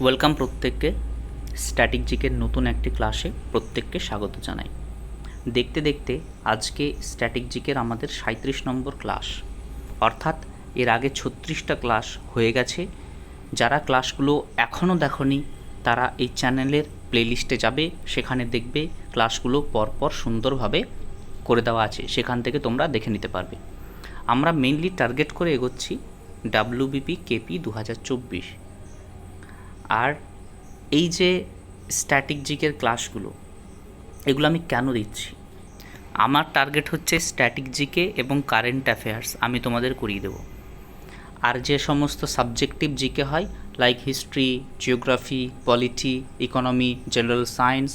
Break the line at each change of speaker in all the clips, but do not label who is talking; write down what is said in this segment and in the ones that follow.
Welcome প্রত্যেককে। Static জিকের নতুন একটি ক্লাসে প্রত্যেককে স্বাগত জানাই। দেখতে দেখতে আজকে স্ট্যাটিক জিকের আমাদের সাঁত্রিশ নম্বর ক্লাস। অর্থাৎ এর আগে ছত্রিশটা ক্লাস হয়ে গেছে। যারা ক্লাসগুলো এখনও দেখনি, তারা এই চ্যানেলের প্লেলিস্টে যাবে, সেখানে দেখবে ক্লাসগুলো পরপর সুন্দরভাবে করে দেওয়া আছে। সেখান থেকে তোমরা দেখে নিতে পারবে। আমরা মেইনলি টার্গেট করে এগোচ্ছি ডাব্লিউবিপি কেপি দু হাজার চব্বিশ। আর এই যে স্ট্যাটিক জিকের ক্লাসগুলো এগুলো আমি কেন দিচ্ছি? আমার টার্গেট হচ্ছে স্ট্যাটিক জিকে এবং কারেন্ট অ্যাফেয়ার্স আমি তোমাদের করিয়ে দেবো। আর যে সমস্ত সাবজেক্টিভ জিকে হয় like history geography polity economy general science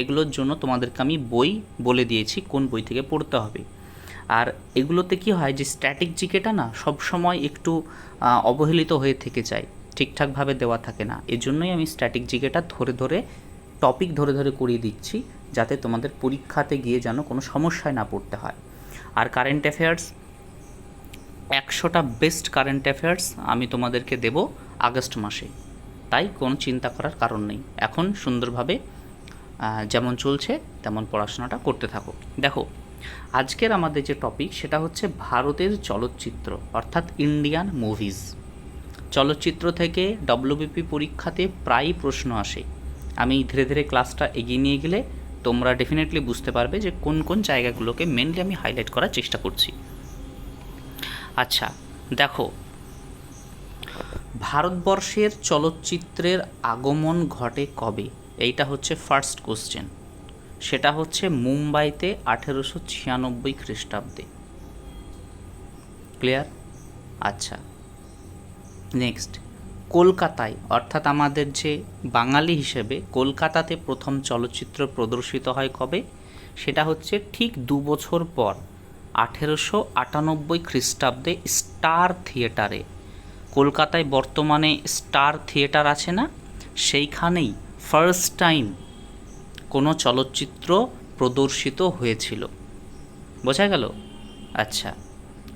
এগুলোর জন্য তোমাদেরকে আমি বই বলে দিয়েছি, কোন বই থেকে পড়তে হবে। আর এগুলোতে কি হয় যে স্ট্যাটিক জিকেটা না সব সময় একটু অবহেলিত হয়ে থেকে যায়। ঠিকঠাকভাবে দেওয়া থাকে না। এজন্যই আমি স্ট্যাটিক জিকেটা ধরে ধরে টপিক ধরে ধরে করিয়ে দিচ্ছি, যাতে তোমাদের পরীক্ষাতে গিয়ে যেন কোনো সমস্যায় না পড়তে হয়। আর কারেন্ট অ্যাফেয়ার্স একশোটা বেস্ট কারেন্ট অ্যাফেয়ার্স আমি তোমাদেরকে দেব আগস্ট মাসে। তাই কোনো চিন্তা করার কারণ নেই। এখন সুন্দরভাবে যেমন চলছে, তেমন পড়াশোনাটা করতে থাকো। দেখো, আজকের আমাদের যে টপিক সেটা হচ্ছে ভারতের চলচ্চিত্র, অর্থাৎ ইন্ডিয়ান মুভিজ চলচ্চিত্র থেকে ডব্লিউবিপি পরীক্ষাতে প্রায়ই প্রশ্ন আসে। আমি ধীরে ধীরে ক্লাসটা এগিয়ে নিয়ে গেলে তোমরা ডেফিনেটলি বুঝতে পারবে যে কোন কোন জায়গাগুলোকে মেনলি আমি হাইলাইট করার চেষ্টা করছি। আচ্ছা দেখো। ভারতবর্ষের চলচ্চিত্রের আগমন ঘটে কবে? এইটা হচ্ছে ফার্স্ট কোশ্চেন সেটা হচ্ছে মুম্বাইতে আঠেরোশো ছিয়ানব্বই খ্রিস্টাব্দে। ক্লিয়ার আচ্ছা। নেক্সট কলকাতায়, অর্থাৎ আমাদের যে বাঙালি হিসেবে কলকাতাতে প্রথম চলচ্চিত্র প্রদর্শিত হয় কবে? সেটা হচ্ছে ঠিক দু বছর পর, আঠেরোশো আটানব্বই খ্রিস্টাব্দে স্টার থিয়েটারে। কলকাতায় বর্তমানে স্টার থিয়েটার আছে না? সেইখানেই ফার্স্ট টাইম কোনো চলচ্চিত্র প্রদর্শিত হয়েছিল। বোঝা গেল? আচ্ছা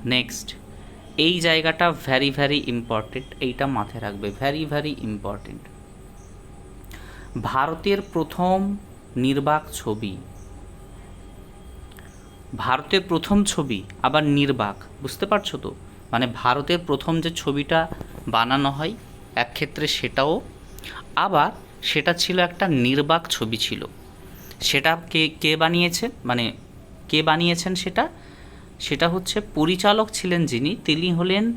নেক্সট এই জায়গাটা ভ্যারি ভ্যারি ইম্পর্টেন্ট এইটা মাথায় রাখবে ভ্যারি ভ্যারি ইম্পর্টেন্ট ভারতের প্রথম নির্বাক ছবি। ভারতের প্রথম ছবি, আবার নির্বাক, বুঝতে পারছ তো? মানে ভারতের প্রথম যে ছবিটা বানানো হয়, এক ক্ষেত্রে সেটাও, আবার সেটা ছিল একটা নির্বাক ছবি ছিল। সেটা কে কে বানিয়েছে? মানে কে বানিয়েছেন সেটা? সেটা হচ্ছে পরিচালক ছিলেন যিনি, তিনি হলেন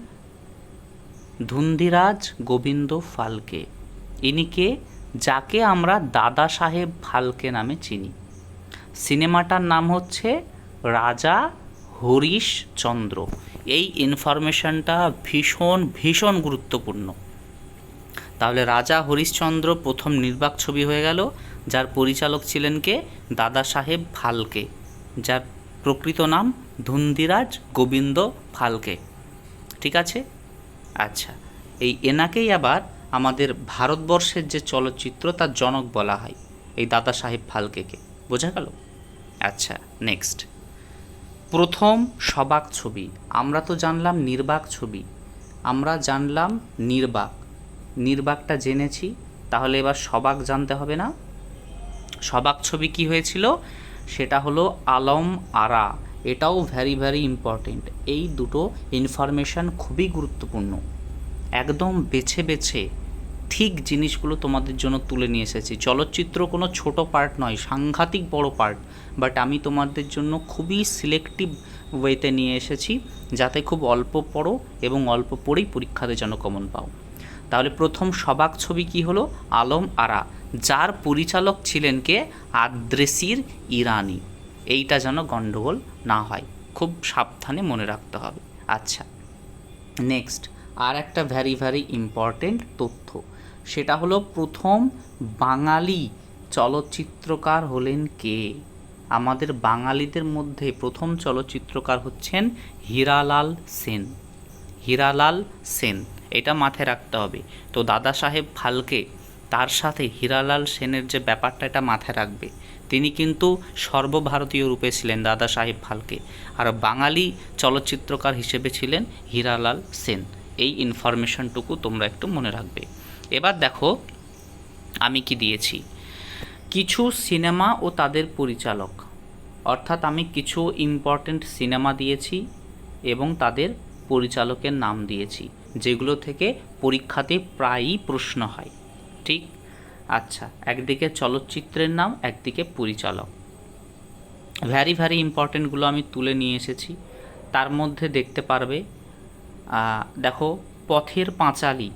ধুন্দিরাজ গোবিন্দ ফালকে। ইনি কে? যাকে আমরা দাদা সাহেব ফালকে নামে চিনি। সিনেমাটার নাম হচ্ছে রাজা হরিশচন্দ্র এই ইনফরমেশনটা ভীষণ ভীষণ গুরুত্বপূর্ণ। তাহলে রাজা হরিশচন্দ্র প্রথম নির্বাক ছবি হয়ে গেল, যার পরিচালক ছিলেন কে? দাদা সাহেব ফালকে, যার প্রকৃত নাম ধুন্দিরাজ গোবিন্দ ফালকে। ঠিক আছে? আচ্ছা এই এনাকেই আবার আমাদের ভারতবর্ষের যে চলচ্চিত্র তার জনক বলা হয়, এই দাদা সাহেব ফালকেকে। বোঝা গেল? আচ্ছা নেক্সট। প্রথম সবাক ছবি। আমরা তো জানলাম নির্বাক ছবি। আমরা জানলাম নির্বাক। নির্বাকটা জেনেছি, তাহলে এবার সবাক জানতে হবে না? সবাক ছবি কি হয়েছিল? সেটা হলো আলম আরা। এটাও ভ্যারি ভ্যারি ইম্পর্টেন্ট এই দুটো ইনফরমেশান খুবই গুরুত্বপূর্ণ। একদম বেছে বেছে ঠিক জিনিসগুলো তোমাদের জন্য তুলে নিয়ে এসেছি। চলচ্চিত্র কোনো ছোট পার্ট নয়, সাংঘাতিক বড় পার্ট বাট আমি তোমাদের জন্য খুবই সিলেক্টিভ ওয়েতে নিয়ে এসেছি, যাতে খুব অল্প পড়ো এবং অল্প পড়েই পরীক্ষাতে যেন কমন পাও। তাহলে প্রথম সবাক ছবি কি হলো? আলম আরা, যার পরিচালক ছিলেন কে? আদ্রেসির ইরানি। এইটা যেন গণ্ডগোল না হয়। খুব সাবধানে মনে রাখতে হবে। আচ্ছা নেক্সট আর একটা ভ্যারি ভ্যারি ইম্পর্টেন্ট তথ্য। সেটা হলো প্রথম বাঙালি চলচ্চিত্রকার হলেন কে? আমাদের বাঙালিদের মধ্যে প্রথম চলচ্চিত্রকার হচ্ছেন হীরালাল সেন। হীরালাল সেন, এটা মাথায় রাখতে হবে। তো দাদা সাহেব ফালকে তার সাথে হীরালাল সেনের যে ব্যাপারটা এটা মাথায় রাখবে। তিনি কিন্তু সর্বভারতীয় রূপে ছিলেন দাদা সাহেব ফালকে আর বাঙালি চলচ্চিত্রকার হিসেবে ছিলেন হীরালাল সেন। এই ইনফরমেশনটুকু তোমরা একটু মনে রাখবে। এবার দেখো, আমি কি দিয়েছি। কিছু সিনেমা ও তাদের পরিচালক। অর্থাৎ আমি কিছু ইম্পর্ট্যান্ট সিনেমা দিয়েছি এবং তাদের পরিচালকের নাম দিয়েছি, যেগুলো থেকে পরীক্ষাতে প্রায়ই প্রশ্ন হয়। ঠিক? আচ্ছা একদিকে চলচ্চিত্রের নাম, একদিকে পরিচালক। ভ্যারি ভ্যারি ইম্পর্টেন্টগুলো আমি তুলে নিয়ে এসেছি। তার মধ্যে দেখতে পারবে দেখো, পথের পাঁচালী।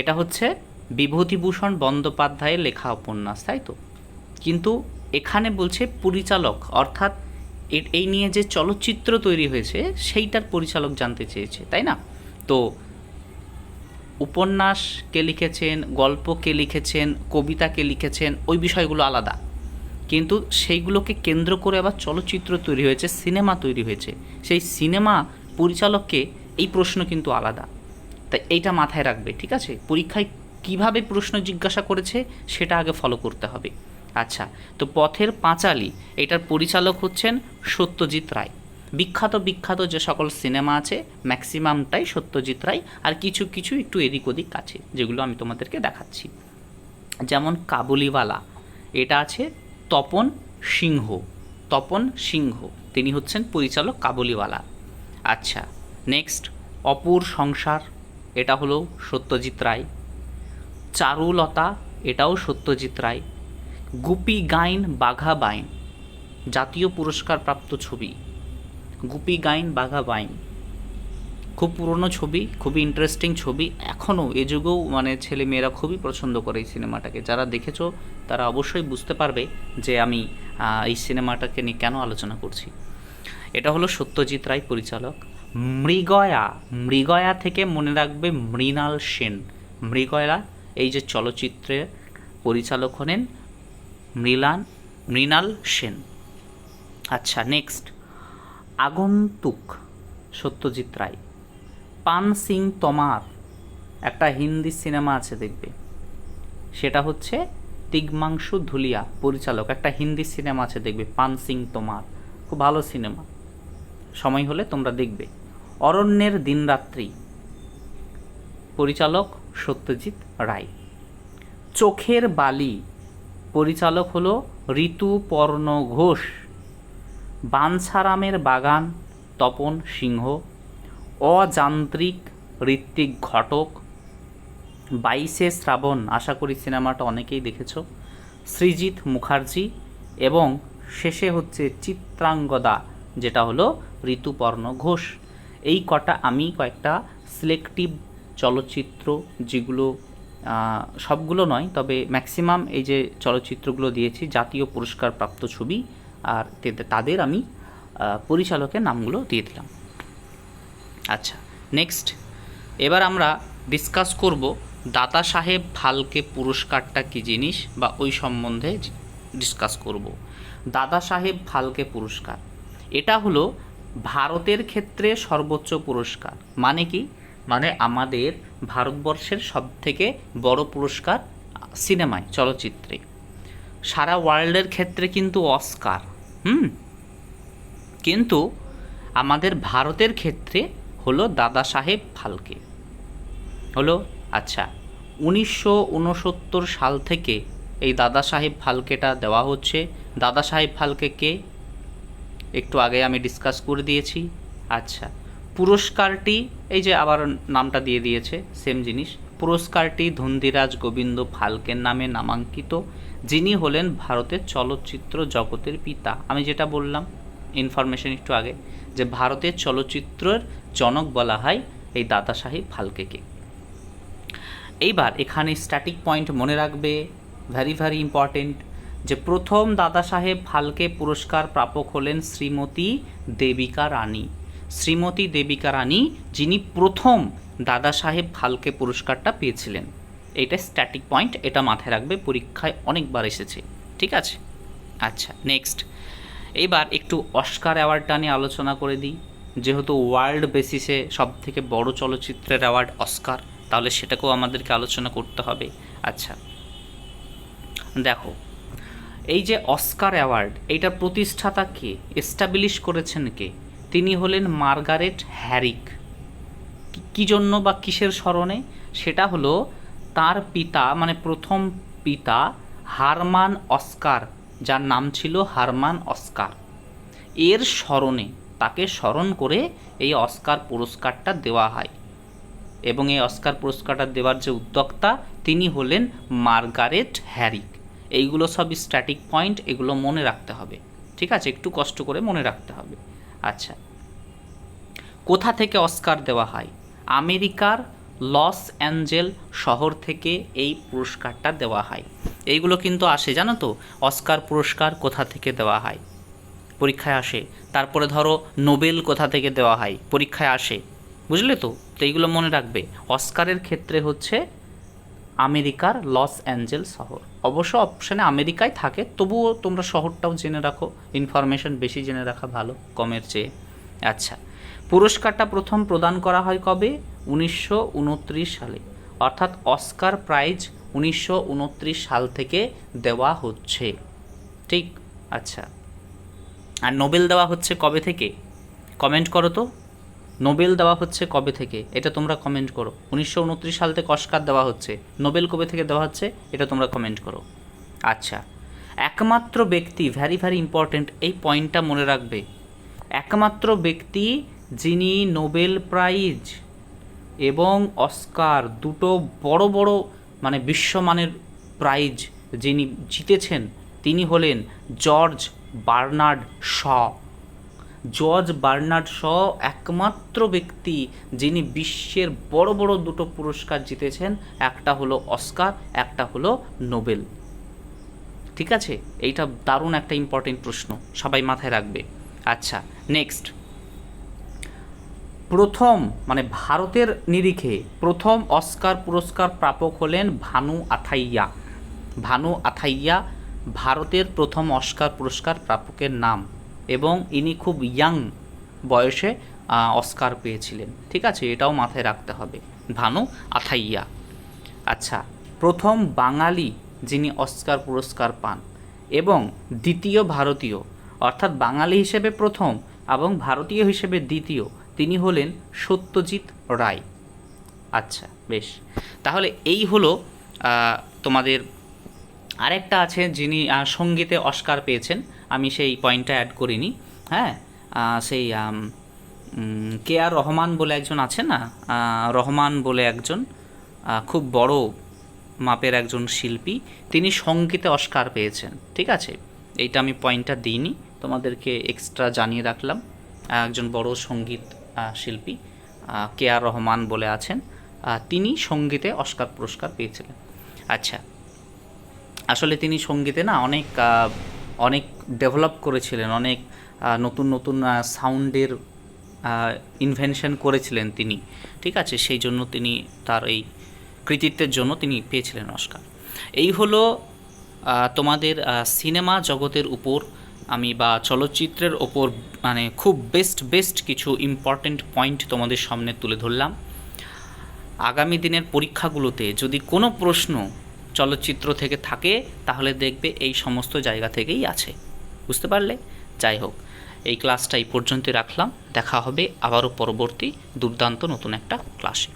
এটা হচ্ছে বিভূতিভূষণ বন্দ্যোপাধ্যায়ের লেখা উপন্যাস, তাই তো? কিন্তু এখানে বলছে পরিচালক, অর্থাৎ এই নিয়ে যে চলচ্চিত্র তৈরি হয়েছে, সেইটার পরিচালক জানতে চেয়েছে, তাই না? তো উপন্যাস কে লিখেছেন গল্প কে লিখেছেন কবিতা কে লিখেছেন, ওই বিষয়গুলো আলাদা। কিন্তু সেইগুলোকে কেন্দ্র করে আবার চলচ্চিত্র তৈরি হয়েছে, সিনেমা তৈরি হয়েছে। সেই সিনেমা পরিচালককে এই প্রশ্ন কিন্তু আলাদা। তাই এইটা মাথায় রাখবে, ঠিক আছে? পরীক্ষায় কীভাবে প্রশ্ন জিজ্ঞাসা করেছে সেটা আগে ফলো করতে হবে। আচ্ছা তো পথের পাঁচালী, এটার পরিচালক হচ্ছেন সত্যজিৎ রায়। বিখ্যাত বিখ্যাত যে সকল সিনেমা আছে, ম্যাক্সিমামটাই সত্যজিৎ রায় আর কিছু কিছু একটু এদিক ওদিক আছে, যেগুলো আমি তোমাদেরকে দেখাচ্ছি। যেমন কাবুলিওয়ালা, এটা আছে তপন সিংহ তপন সিংহ, তিনি হচ্ছেন পরিচালক কাবুলিওয়ালা। আচ্ছা নেক্সট অপুর সংসার, এটা হলো সত্যজিৎ রায়। চারুলতা, এটাও সত্যজিৎ রায়। গুপি গাইন বাঘা বাইন, জাতীয় পুরস্কার প্রাপ্ত ছবি গুপি গাইন বাঘা বাইন। খুব পুরনো ছবি, খুবই ইন্টারেস্টিং ছবি। এখনও এ যুগেও মানে ছেলে মেয়েরা খুবই পছন্দ করে এই সিনেমাটাকে। যারা দেখেছ, তারা অবশ্যই বুঝতে পারবে যে আমি এই সিনেমাটাকে নিয়ে কেন আলোচনা করছি। এটা হলো সত্যজিৎ রায় পরিচালক। মৃগয়া মৃগয়া থেকে মনে রাখবে মৃণাল সেন। মৃগয়া, এই যে চলচ্চিত্রের পরিচালক হলেন মৃলান মৃণাল সেন। আচ্ছা নেক্সট আগন্তুক সত্যজিৎ রায়। পান সিং তমার একটা হিন্দি সিনেমা আছে দেখবে। সেটা হচ্ছে তিগমাংশু ধুলিয়া পরিচালক। একটা হিন্দি সিনেমা আছে দেখবে, পান সিং তোমার। খুব ভালো সিনেমা। সময় হলে তোমরা দেখবে। অরণ্যের দিনরাত্রি। পরিচালক সত্যজিৎ রায়। চোখের বালি। পরিচালক হলো ঋতুপর্ণ ঘোষ। বাঞ্ছারামের বাগান, তপন সিংহ, অযান্ত্রিক ঋত্বিক ঘটক, বাইশে শ্রাবণ, আশা করি সিনেমাটা অনেকেই দেখেছ সৃজিৎ মুখার্জি এবং শেষে হচ্ছে চিত্রাঙ্গদা, যেটা হলো ঋতুপর্ণ ঘোষ। এই কটা আমি কয়েকটা সিলেক্টিভ চলচ্চিত্র যেগুলো সবগুলো নয়, তবে ম্যাক্সিমাম এই যে চলচ্চিত্রগুলো দিয়েছি, জাতীয় পুরস্কার প্রাপ্ত ছবি আর তাদের আমি পরিচালকের নামগুলো দিয়ে দিলাম। আচ্ছা নেক্সট এবার আমরা ডিসকাস করব দাদা সাহেব ফালকে পুরস্কারটা কী জিনিস বা ওই সম্বন্ধে ডিসকাস করব। দাদা সাহেব ফালকে পুরস্কার, এটা হলো ভারতের ক্ষেত্রে সর্বোচ্চ পুরস্কার মানে কি? মানে আমাদের ভারতবর্ষের সবথেকে বড় পুরস্কার সিনেমায়, চলচ্চিত্রে। সারা ওয়ার্ল্ডের ক্ষেত্রে কিন্তু অস্কার হুম। কিন্তু আমাদের ভারতের ক্ষেত্রে হলো দাদা সাহেব ফালকে। হলো আচ্ছা উনিশশো উনসত্তর সাল থেকে এই দাদা সাহেব ফালকেটা দেওয়া হচ্ছে। দাদা সাহেব ফালকে কে? একটু আগে আমি ডিসকাস করে দিয়েছি। আচ্ছা পুরস্কারটি, এই যে আবার নামটা দিয়ে দিয়েছে সেম জিনিস। পুরস্কারটি ধন্দিরাজ গোবিন্দ ফালকের নামে নামাঙ্কিত, যিনি হলেন ভারতের চলচ্চিত্র জগতের পিতা। আমি যেটা বললাম ইনফরমেশন একটু আগে, যে ভারতের চলচ্চিত্রের জনক বলা হয় এই দাদা সাহেব ফালকেকে। এইবার এখানে স্ট্যাটিক পয়েন্ট মনে রাখবে ভ্যারি ভ্যারি ইম্পর্টেন্ট যে প্রথম দাদা সাহেব ফালকে পুরস্কার প্রাপক হলেন শ্রীমতী দেবিকা রানী। শ্রীমতী দেবিকা রানী, যিনি প্রথম দাদা সাহেব ফালকে পুরস্কারটা পেয়েছিলেন। এটা স্ট্যাটিক পয়েন্ট এটা মাথায় রাখবে, পরীক্ষায় অনেকবার এসেছে, ঠিক আছে? আচ্ছা নেক্সট এবার একটু অস্কার অ্যাওয়ার্ডটা নিয়ে আলোচনা করে দিই। যেহেতু ওয়ার্ল্ড বেসিসে সব থেকে বড় চলচ্চিত্রের অ্যাওয়ার্ড অস্কার তাহলে সেটাকেও আমাদেরকে আলোচনা করতে হবে। আচ্ছা দেখো, এই যে অস্কার অ্যাওয়ার্ড এইটার প্রতিষ্ঠাতা কে? এস্টাবলিশ করেছেন কে? তিনি হলেন মার্গারেট হ্যারিক। কি- জন্য বা কিসের স্মরণে? সেটা হলো তার পিতা মানে প্রথম পিতা হারমান অস্কার, যার নাম ছিল হারমান অস্কার। এর স্মরণে তাকে স্মরণ করে এই অস্কার পুরস্কারটা দেওয়া হয়। এবং এই অস্কার পুরস্কারটা দেওয়ার যে উদ্যোক্তা, তিনি হলেন মার্গারেট হ্যারিক। এইগুলো সব স্ট্যাটিক পয়েন্ট এগুলো মনে রাখতে হবে। ঠিক আছে? একটু কষ্ট করে মনে রাখতে হবে। আচ্ছা। কোথা থেকে অস্কার দেওয়া হয়? আমেরিকার লস অ্যাঞ্জেল শহর থেকে এই পুরস্কারটা দেওয়া হয়। এইগুলো কিন্তু আসে, জানো তো? অস্কার পুরস্কার কোথা থেকে দেওয়া হয়? পরীক্ষায় আসে। তারপরে ধরো নোবেল কোথা থেকে দেওয়া হয়? পরীক্ষায় আসে। বুঝলে তো? তো এইগুলো মনে রাখবে। অস্কারের ক্ষেত্রে হচ্ছে আমেরিকার লস অ্যাঞ্জেল শহর। অবশ্য অপশানে আমেরিকায় থাকে, তবুও তোমরা শহরটাও জেনে রাখো। ইনফরমেশন বেশি জেনে রাখা ভালো, কমের চেয়ে। আচ্ছা। পুরস্কারটা প্রথম প্রদান করা হয় কবে? উনিশশো উনত্রিশ সালে। অর্থাৎ অস্কার প্রাইজ উনিশশো উনত্রিশ সাল থেকে দেওয়া হচ্ছে। ঠিক? আচ্ছা। আর নোবেল দেওয়া হচ্ছে কবে থেকে? কমেন্ট করো তো। নোবেল দেওয়া হচ্ছে কবে থেকে? এটা তোমরা কমেন্ট করো। উনিশশো উনত্রিশ সাল থেকে অস্কার দেওয়া হচ্ছে। নোবেল কবে থেকে দেওয়া হচ্ছে? এটা তোমরা কমেন্ট করো। আচ্ছা। একমাত্র ব্যক্তি ভ্যারি ভ্যারি ইম্পর্ট্যান্ট এই পয়েন্টটা মনে রাখবে। একমাত্র ব্যক্তি যিনি নোবেল প্রাইজ এবং অস্কার, দুটো বড় বড় মানে বিশ্বমানের প্রাইজ যিনি জিতেছেন, তিনি হলেন George Bernard Shaw. George Bernard Shaw একমাত্র ব্যক্তি যিনি বিশ্বের বড় বড় দুটো পুরস্কার জিতেছেন, একটা হলো অস্কার, একটা হলো নোবেল। ঠিক আছে? এইটা দারুণ একটা ইম্পর্টেন্ট প্রশ্ন, সবাই মাথায় রাখবে। আচ্ছা নেক্সট প্রথম মানে ভারতের নিরিখে প্রথম অস্কার পুরস্কার প্রাপক হলেন ভানু আথাইয়া। ভানু আথাইয়া ভারতের প্রথম অস্কার পুরস্কার প্রাপকের নাম এবং ইনি খুব ইয়াং বয়সে অস্কার পেয়েছিলেন। ঠিক আছে, এটাও মাথায় রাখতে হবে। ভানু আথাইয়া। আচ্ছা প্রথম বাঙালি যিনি অস্কার পুরস্কার পান এবং দ্বিতীয় ভারতীয়, অর্থাৎ বাঙালি হিসেবে প্রথম এবং ভারতীয় হিসেবে দ্বিতীয় তিনি হলেন সত্যজিৎ রায়। আচ্ছা বেশ। তাহলে এই হলো তোমাদের আরেকটা আছে যিনি সঙ্গীতে অস্কার পেয়েছেন। আমি সেই পয়েন্টটা অ্যাড করিনি। হ্যাঁ? সেই কে আর রহমান বলে একজন আছে না? রহমান বলে একজন খুব বড় মাপের একজন শিল্পী। তিনি সঙ্গীতে অস্কার পেয়েছেন। ঠিক আছে? এইটা আমি পয়েন্টটা দিইনি। তোমাদেরকে এক্সট্রা জানিয়ে রাখলাম। একজন বড় সংগীত শিল্পী কে আর রহমান বলে আছেন। তিনি সঙ্গীতে অস্কার পুরস্কার পেয়েছিলেন। আচ্ছা আসলে তিনি সঙ্গীতে না অনেক অনেক ডেভেলপ করেছিলেন, অনেক নতুন নতুন সাউন্ডের ইনভেনশন করেছিলেন তিনি। ঠিক আছে, সেই জন্য তিনি তার এই কৃতিত্বের জন্য তিনি পেয়েছিলেন অস্কার। এই হলো তোমাদের সিনেমা জগতের উপর আমি বা চলচ্চিত্রের ওপর মানে খুব বেস্ট বেস্ট কিছু ইম্পর্ট্যান্ট পয়েন্ট তোমাদের সামনে তুলে ধরলাম। আগামী দিনের পরীক্ষাগুলোতে যদি কোনো প্রশ্ন চলচ্চিত্র থেকে থাকে, তাহলে দেখবে এই সমস্ত জায়গা থেকেই আছে। বুঝতে পারলে? যাই হোক, এই ক্লাসটা এই পর্যন্ত রাখলাম। দেখা হবে আবারও পরবর্তী দুর্দান্ত নতুন একটা ক্লাসে